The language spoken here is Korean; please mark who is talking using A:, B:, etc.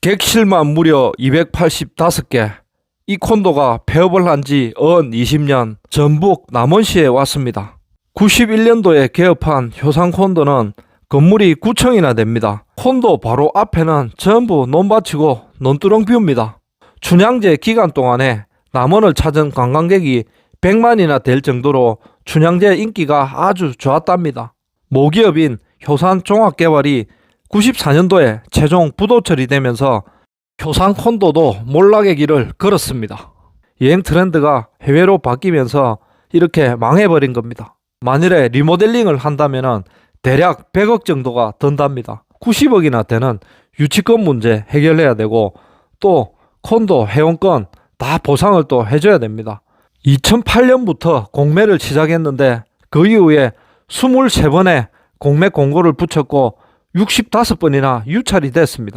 A: 객실만 무려 285개. 이 콘도가 폐업을 한 지 언 20년 전북 남원시에 왔습니다. 91년도에 개업한 효상 콘도는 건물이 9층이나 됩니다. 콘도 바로 앞에는 전부 논밭이고 논두렁 뷰입니다. 춘향제 기간 동안에 남원을 찾은 관광객이 100만이나 될 정도로 춘향제 인기가 아주 좋았답니다. 모기업인 효산 종합개발이 94년도에 최종 부도 처리되면서 효산 콘도도 몰락의 길을 걸었습니다. 여행 트렌드가 해외로 바뀌면서 이렇게 망해버린 겁니다. 만일에 리모델링을 한다면 대략 100억 정도가 든답니다. 90억이나 되는 유치권 문제 해결해야 되고 또 콘도 회원권 다 보상을 또 해줘야 됩니다. 2008년부터 공매를 시작했는데 그 이후에 23번의 공매 공고를 붙였고 65번이나 유찰이 됐습니다.